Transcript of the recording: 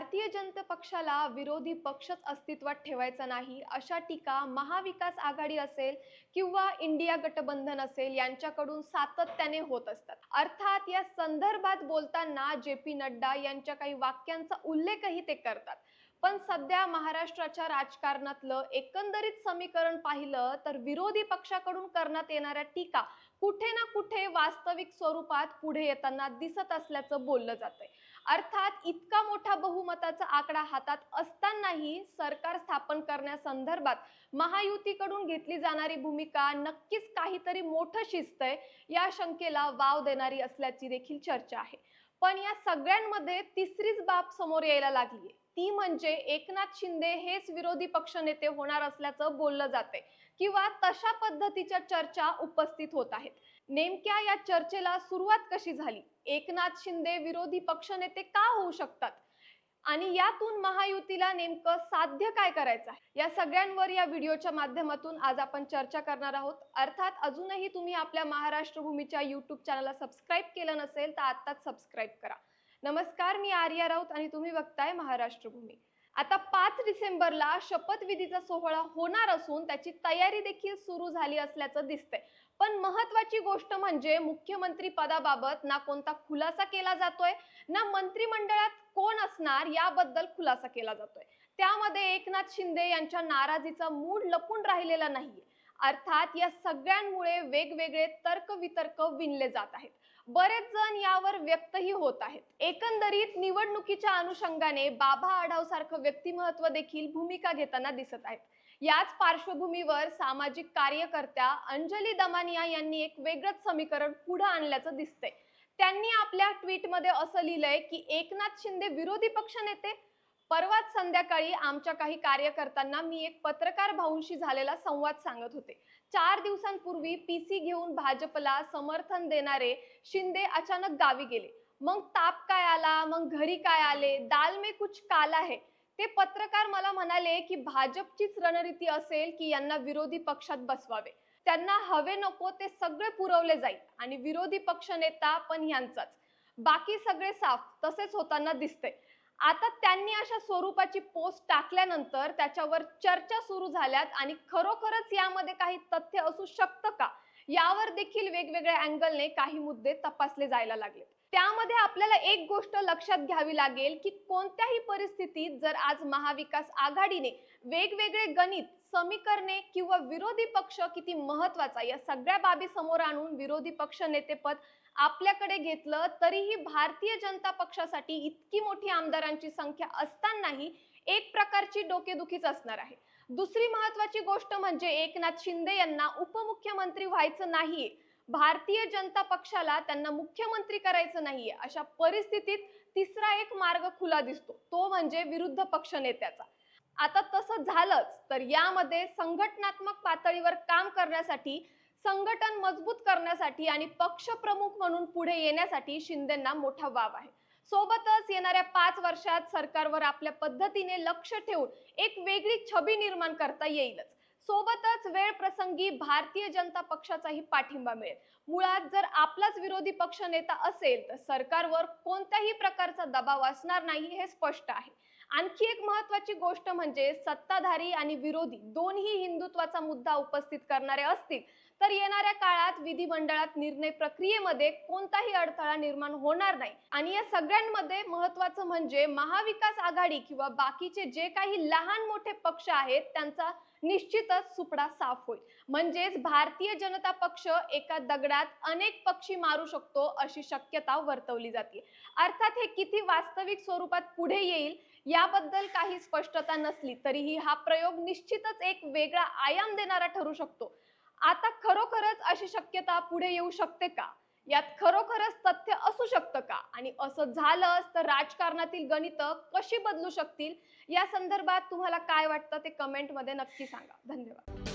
भारतीय जनता पक्षाला विरोधी पक्षच अस्तित्वात ठेवायचा नाही अशा टीका महाविकास आघाडी असेल किंवा इंडिया गठबंधन असेल यांच्याकडून सातत्याने होत असतात. अर्थात या संदर्भात बोलताना जे पी नड्डा यांच्या काही वाक्यांचा उल्लेखही ते करतात. पण सध्या महाराष्ट्राच्या राजकारणातलं एकंदरीत समीकरण पाहिलं तर विरोधी पक्षाकडून करण्यात येणाऱ्या टीका कुठे ना कुठे वास्तविक स्वरूपात पुढे येताना दिसत असल्याचं बोललं जातंय. अर्थात इतका मोठा बहुमताचा आकडा हातात असतानाही सरकार स्थापन करण्यासंदर्भात महायुतीकडून घेतली जाणारी भूमिका नक्कीच काहीतरी मोठं शिजतंय या शंकेला वाव देणारी असल्याची देखील चर्चा आहे. पण या सगळ्यांमध्ये तिसरीच बाब समोर यायला लागली ती म्हणजे एकनाथ शिंदे हेच विरोधी पक्षनेते होणार असल्याचं बोललं जाते किंवा तशा पद्धतीच्या चर्चा उपस्थित होत आहेत. नेमक्या या चर्चेला सुरुवात कशी झाली? एकनाथ शिंदे विरोधी पक्षनेते का होऊ शकतात? आणि यातून महायुतीला नेमकं साध्य काय करायचं आहे? या सगळ्यांवर या व्हिडिओच्या माध्यमातून आज आपण चर्चा करणार आहोत. अर्थात अजूनही तुम्ही आपल्या महाराष्ट्र भूमीच्या युट्यूब चॅनलला सबस्क्राईब केलं नसेल तर आत्ताच सबस्क्राईब करा. नमस्कार मी आर्या राऊत आणि तुम्ही बघताय महाराष्ट्र भूमी. आता पाच डिसेंबरला शपथविधीचा सोहळा होणार असून त्याची तयारी देखील सुरू झाली असल्याचं दिसतंय. पण महत्वाची गोष्ट म्हणजे मुख्यमंत्री पदाबाबत ना कोणता खुलासा केला जातोय ना मंत्रिमंडळात कोण असणार याबद्दल खुलासा केला जातोय. त्यामध्ये एकनाथ शिंदे यांच्या नाराजीचा मूड लपून राहिलेला नाहीये. अर्थात या सगळ्यांमुळे वेगवेगळे तर्क वितर्क विणले जात आहेत. बरेच जण यावर व्यक्तही होत आहेत. एकंदरीत निवडणुकीच्या अनुषंगाने बाबा आढाव सारखं व्यक्तिमत्व देखील भूमिका घेताना दिसत आहेत. याच पार्श्वभूमीवर सामाजिक कार्यकर्त्या अंजली दमानिया यांनी एक वेगळंच समीकरण पुढे आणल्याचं दिसतंय. त्यांनी आपल्या ट्विटमध्ये असं लिहिलंय की एकनाथ शिंदे विरोधी पक्षनेते परवाच संध्याकाळी आमच्या काही कार्यकर्त्यांना मी एक पत्रकार भाऊंशी झालेला संवाद सांगत होते. चार दिवसांपूर्वी पीसी घेऊन भाजपला समर्थन देणारे शिंदे अचानक गावी गेले. मग ताप काय आला? मग घरी काय आले? दाल में कुछ काला है. ते पत्रकार मला म्हणाले की भाजपचीच रणनीती असेल की यांना विरोधी पक्षात बसवावे. त्यांना हवे नको ते सगळे पुरवले जाईल आणि विरोधी पक्ष नेता पण यांचाच. बाकी सगळे साफ तसेच होताना दिसते. आता त्यांनी अशा स्वरूपाची पोस्ट टाकल्यानंतर त्याच्यावर चर्चा सुरू झाल्यात आणि खरोखरच यामध्ये काही तथ्य असू शकतं का? यावर देखील वेगवेगळ्या अँगलने काही मुद्दे तपासले जायला लागले त्यामध्ये आपल्याला एक गोष्ट लक्षात घ्यावी लागेल की कोणत्याही परिस्थितीत जर आज महाविकास आघाडीने वेगवेगळे गणित समीकरणे किंवा विरोधी पक्ष किती महत्त्वाचा या सगळ्या बाबी समोर आणून विरोधी पक्ष नेतेपद आपल्याकडे घेतलं तरीही भारतीय जनता पक्षासाठी इतकी मोठी आमदारांची संख्या असतानाही एक प्रकारची डोकेदुखीच असणार आहे. दुसरी महत्वाची गोष्ट म्हणजे एकनाथ शिंदे यांना उपमुख्यमंत्री व्हायचं नाहीये. भारतीय जनता पक्षाला त्यांना मुख्यमंत्री करायचं नाहीये अशा परिस्थितीत तिसरा एक मार्ग खुला दिसतो. तो म्हणजे विरुद्ध पक्ष नेत्याचा. आता तसं झालंच तर यामध्ये संघटनात्मक पातळीवर काम करण्यासाठी संघटन मजबूत करण्यासाठी आणि पक्षप्रमुख म्हणून पुढे येण्यासाठी शिंदेना मोठा वाव आहे. सोबतच येणाऱ्या पाच वर्षात सरकारवर आपल्या पद्धतीने लक्ष ठेवून एक वेगळी छबी निर्माण करता येईलच. सोबतच वेळ प्रसंगी भारतीय जनता पक्षाचाही पाठिंबा मिळेल. मुळात जर आपलाच विरोधी पक्ष नेता असेल तर सरकारवर कोणत्याही प्रकारचा दबाव असणार नाही हे स्पष्ट आहे. आणखी एक महत्वाची गोष्ट म्हणजे सत्ताधारी आणि विरोधी दोन्ही हिंदुत्वाचा मुद्दा उपस्थित करणारे असतील तर येणाऱ्या काळात विधिमंडळात निर्णय प्रक्रियेमध्ये कोणताही अडथळा निर्माण होणार नाही. आणि या सगळ्यांमध्ये महत्वाचं म्हणजे महाविकास आघाडी किंवा बाकीचे जे काही लहान मोठे पक्ष आहेत त्यांचा निश्चितच सुपडा साफ होईल. म्हणजेच भारतीय जनता पक्ष एका दगडात अनेक पक्षी मारू शकतो अशी शक्यता वर्तवली जाते. अर्थात हे किती वास्तविक स्वरूपात पुढे येईल याबद्दल काही स्पष्टता नसली तरीही हा प्रयोग निश्चितच एक वेगळा आयाम देणारा ठरू शकतो. आता खरोखरच अशी शक्यता पुढे येऊ शकते का? यात खरोखरच तथ्य असू शकतं का? आणि असं झालंच तर राजकारणातील गणितं कशी बदलू शकतील? या संदर्भात तुम्हाला काय वाटतं ते कमेंटमध्ये नक्की सांगा. धन्यवाद.